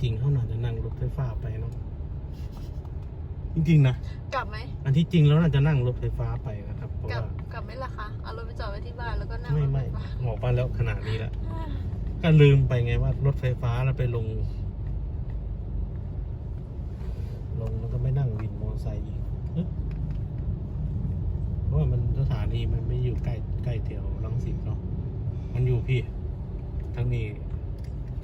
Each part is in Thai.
ที่จริงเขาน่าจะนั่งรถไฟฟ้าไปเนาะจริงๆนะกลับไหมอันที่จริงแล้วน่าจะนั่งรถไฟฟ้าไปนะครับเพราะกลับว่ากลับไหมล่ะคะเอารถไปจอดไว้ที่บ้านแล้วก็นั่งไม่รถไม่ฟฟ้าออกมาแล้วขนาดนี้แล้วก็ลืมไปไงว่ารถไฟฟ้าแล้วไปลง ลงแล้วก็ไม่นั่งวินมอเตอร์ไซค์อีกเอ๊ะเพราะว่ามันสถานีมันไม่อยู่ใกล้ใกล้แถวรังสิตเนาะมันอยู่พี่ทั้งนี้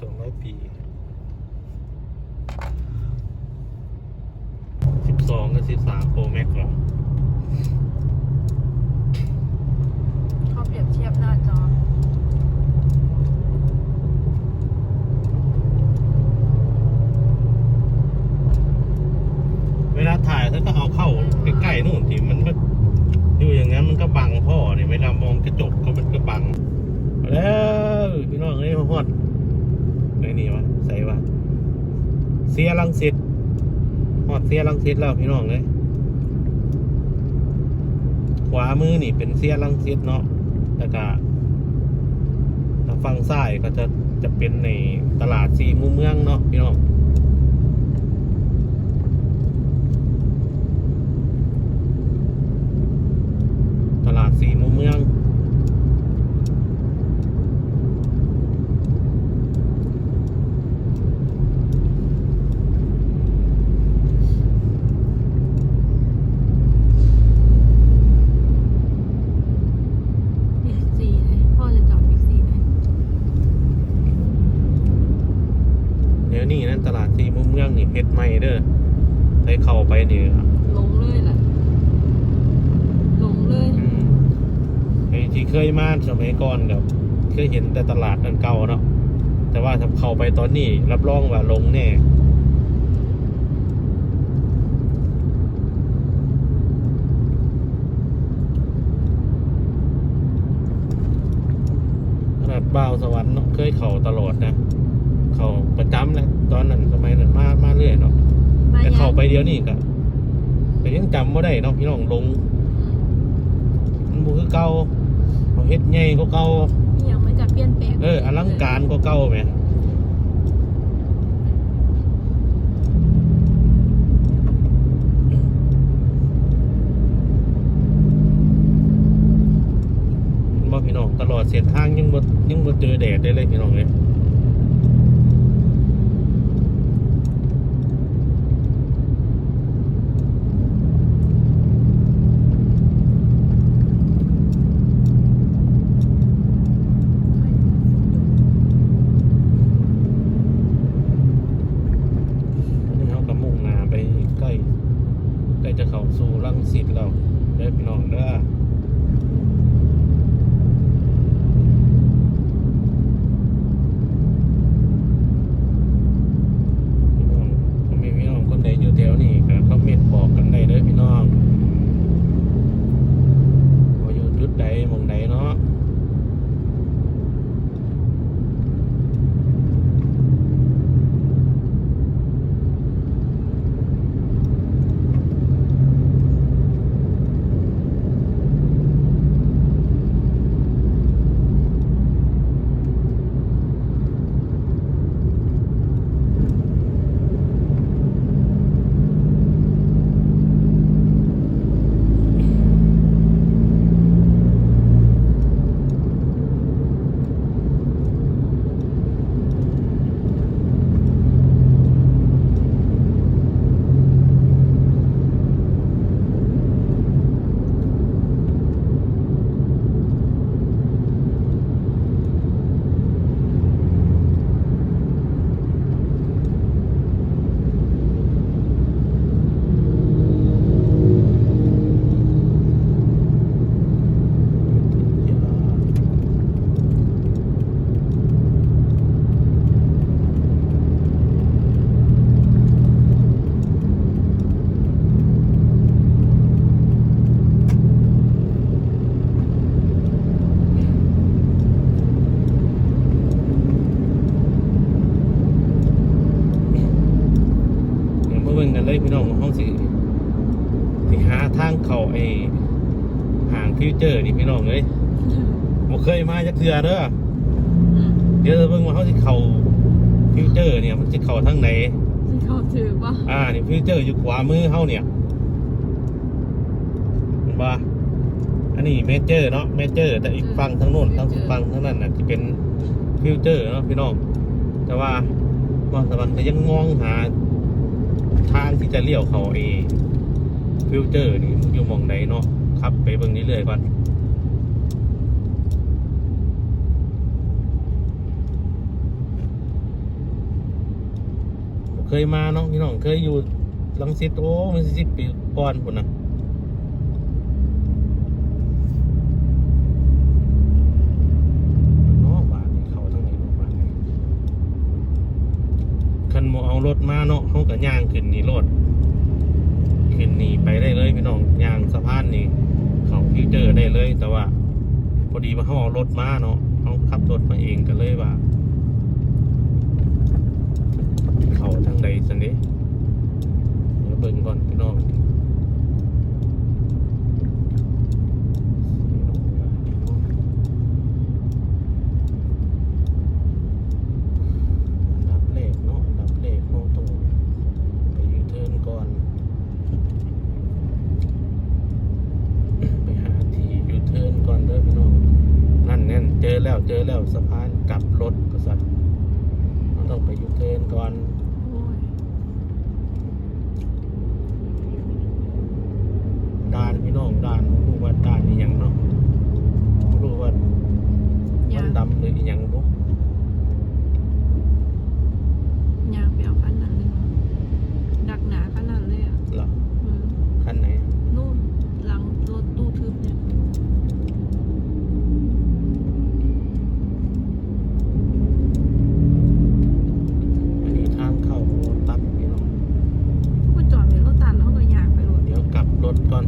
สองร้อยปี สิบสองกับสิบสามโปรแม็กเหรอเขาเปรียบเทียบหน้าจอเวลาถ่ายถ้าก็เอาเข้าใกล้ๆนู่นที่มันมันอยู่อย่างนั้นมันก็บังพ่อเนี่ยเวลามองกระจกก็มันก็บังเอาแล้วพี่น้องเอ้ยมาฮอดไหนนี่วะใส่วะ เสียรังสิตฮอดเสียรังสิตแล้วพี่น้องเลย ขวามือนี่เป็นเสียรังสิตเนาะแล้วก็ฝั่งซ้ายก็จะจะเป็นในตลาดซีมุมเมืองเนาะพี่น้องตลาดสีมุมเมือง บิ๊กซีไหนพ่อจะจอดบิ๊กซีไหน เดี๋ยวนี้นั่นตลาดสีมุมเมืองนี่เฮ็ดใหม่เด้อไปเข้าไปนี่ ลงเลยแหละลงเลย อืมไอ้ที่ เคยมาสมัยก่อนกับเคยเห็นแต่ตลาดนั่นเก่าเนาะแต่ว่าถ้าเข้าไปตอนนี้รับรองว่าลงแน่ขนาดบ่าวสวรรค์เนาะเคยเข้าตลอดนะเข้าประจำแหละตอนนั้นสมัยนั้นมามาเรื่อยเนาะมาแต่ยังเข้าไปเดียวนี่ก็ก็ยังจำว่าได้เนาะพี่น้องลงมันบ่คือเก่า เขาเฮ็ดใหญ่กว่าเก่ายังไม่จะเปลี่ยนแปลงเอออลังการกว่าเก่าแหมเห็นบ่พี่น้องตลอดเส้นทางยังบ่ยังบ่เจอแดดได้เลยพี่น้องเลยวันนี้เขาก็มุ่งหน้าไปใกล้ สู่รังสิตเราเด้อพี่น้องเด้อ พี่น้องผมมีพี่น้องคนใดอยู่แถวนี้ก็คอมเมนต์บอกกันได้เด้อพี่น้องว่าอยู่จุดใดหมองใดเนาะเดี๋ยวมาเบิ่งกันเลยพี่น้องว่าห้องสิสิหาทางเข้าไอ้ห่างฟิวเจ อร์นี่พี่น้องเลยบ่เคยมาจักเทื่อเด้อเดี๋ยวจะเบิ่งว่าเขาสิเข้าฟิวเจอร์เนี่ยมันจะเข้าทางไหนฉันเข้าถือป่ะอ่านี่ฟิวเจอร์อยู่ขวามือเฮาเนี่ยเห็นปะอันนี้เมเจอร์เนาะเมเจอร์ แต่อีกฝั่งทางโน้นทางฝั่งทางนั้นน่ะจะเป็นฟิวเจอร์เนาะพี่น้องแต่ว่าบางสวรรค์ก็ยังมองหา ทางที่จะเลี้ยวเขาเอฟิวเจอร์นี่อยู่หมองใดเนาะขับไปเบิ่งนี้เลยๆก่อน เคยมาเนาะพี่น้องเคยอยู่ลังสิตโอ้มันสิบปีก่อนพุ่นนะเนาะบาทนี่เขาทั้งนี้เนาะบาทนี่คันโมเอารถมาเนาะเขาก็ย่างขึ้นนี่รถขึ้นนี่ไปได้เลยพี่น้องย่างสะพานนี่เขาฟิวเจอร์ได้เลย แต่ว่าพอดีว่าเขาเอารถมาเนาะเขาขับรถมาเองก็เลยว่าทางใดสันนี้เดี๋ยวเบิ่งก่อนพี่น้องอันดับเลขเนาะอันดับเลขเราต้องไปยูเทิร์นก่อน ไปหาที่ยูเทิร์นก่อนเด้อพี่น้อง นั่นแน่น เจอแล้วเจอแล้วสะพานกลับรถกษัตริย์เราต้องไปยูเทิร์นก่อนโอ้ยด่านพี่น้องด่านบ่รู้ว่าด่านอีหยังเนาะไม่รู้ว่าอมัยานกดำหรืออีหยังบ่ อยากไปเอาคันนั้นเลยดักหนาขนาดเลยอะ เหรอ อืม คันไหน นู่นหลังรถตู้ทึบเนี่ย อันนี้ทางเข้าโรตัสพี่น้อง ก็จอดไว้รถตันแล้วก็อยากไปรถ เดี๋ยวกลับรถก่อน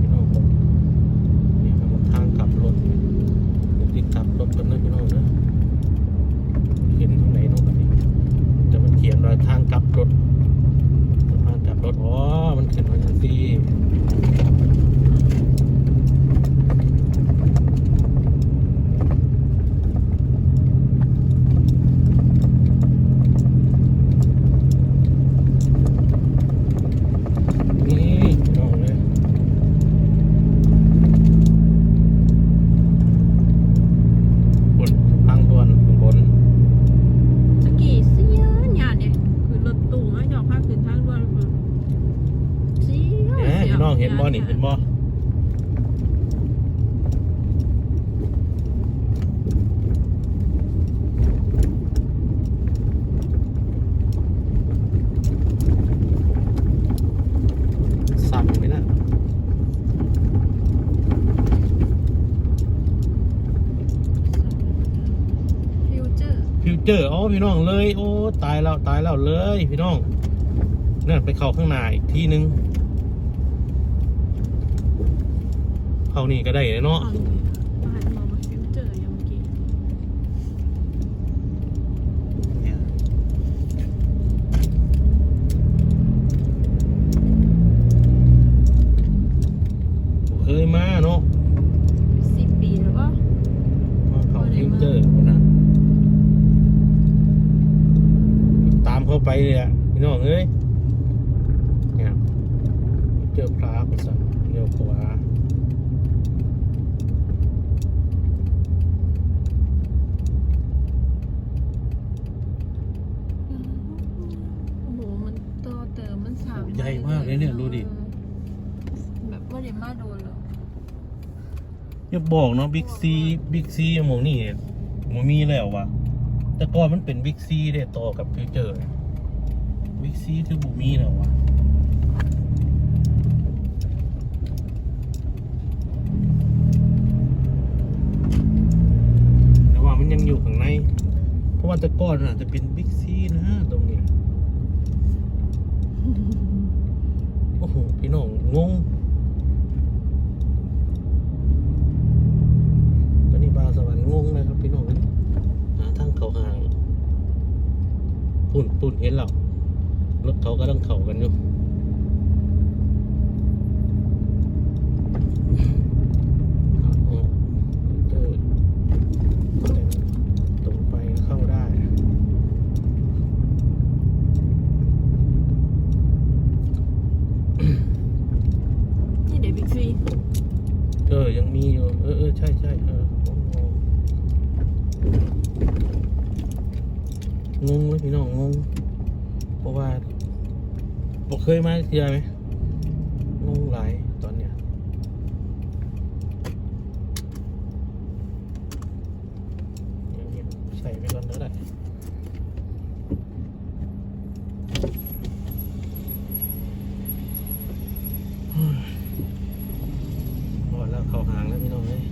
พี่น้องผมเนี่ยครับทางกลับรถเดี๋ยวที่กลับรถกันนะพี่น้องเด้อขึ้นทางไหนเน้องกันนี้จะมันเขียนว่าทางกลับรถทางกลับรถอ๋อมันขึ้นมาทันทีนี่พี่น้องเลยบนทางด่วนข้างบน สกีเสียหยาเนี่ยคือรถตู้ไม่จอดภาคขึ้นทางด่วนคือเสีย แหม เสีย พี่น้องเห็นบ่นี่เห็นบ่สั่นไปนะ ฟิวเจอร์ ฟิว เจอร์อ๋อพี่น้องเลย โอ้ตายแล้วตายแล้วเลยพี่น้องนั่นไปเข้าข้างในอีกทีนึงเข้านี่ก็ได้เนาะอ่อนบ้านมาว่าฟิวเจอร์ยังเมื่อกี้เคยมาเนาะ สิบปีแล้วก็ มาเข้าฟิวเจอร์พุ่นนะตาม เข้าไปเลยอะพี่น้องเอ้ยเนี่ยเจอพระกุศลเลี้ยวขวาโอ้โหมันต่อเติมมันสามใหญ่มากเลยเนี่ยดูดิ แบบว่าเดี๋ยวมาโดนหรอกอย่าบอกเนาะบิ๊กซีบิ๊กซีหมองนี่มันมีแล้ววะแต่ก่อนมันเป็นบิ๊กซีได้ต่อกับฟิวเจอร์ บิ๊กซีคือบุมีแล้ววะแต่ว่ามันยังอยู่ข้างใน เพราะว่าแต่ก่อนอาจจะเป็นบิ๊กซีนะ ตรงเนี้ยโอ้โห พี่น้องงงตอนนี้บาสวรรค์งงนะครับพี่น้องหาทางเขาห่างปุ่นปุ่นเห็นหรอ รถเขาก็ต้องเข่ากันอยู่นี่เดี๋ยวบิ๊กซีเออ ยังมีอยู่ เออเออใช่ใช่เอองงเลยพี่น้องงง เพราะว่า บอกเคยมาเทียไหมงงหลายตอนเนี้ยใส่ไปก่อนก็ได้เฮ้ยพอแล้วเข้าหางแล้วพี่น้องเลย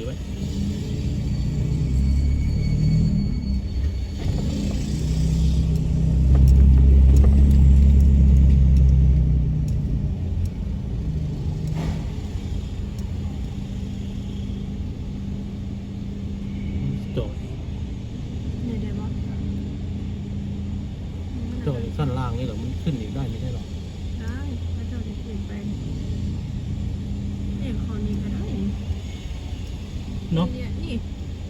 ถือไว้จอดเดี๋ยวเดี๋ยวบอกจอดสั้นล่างนี่เหรอ มันขึ้นอีกได้ไม่ใช่หรอ ได้พระเจ้าจะเปลี่ยนไปเนี่ยคอนี้ก็ได้ เนาะ เนี่ยนี่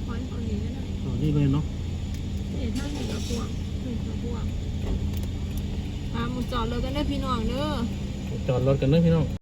คอยคอนี้ก็ได้ อ๋อนี่เลยเนาะ นี่ถ้าหนึ่งกระพวงหนึ่งกระพวงอ่าหมุ จอดรถกันได้อพี่น้องเด้อจอดรถกันเนอพี่น้อง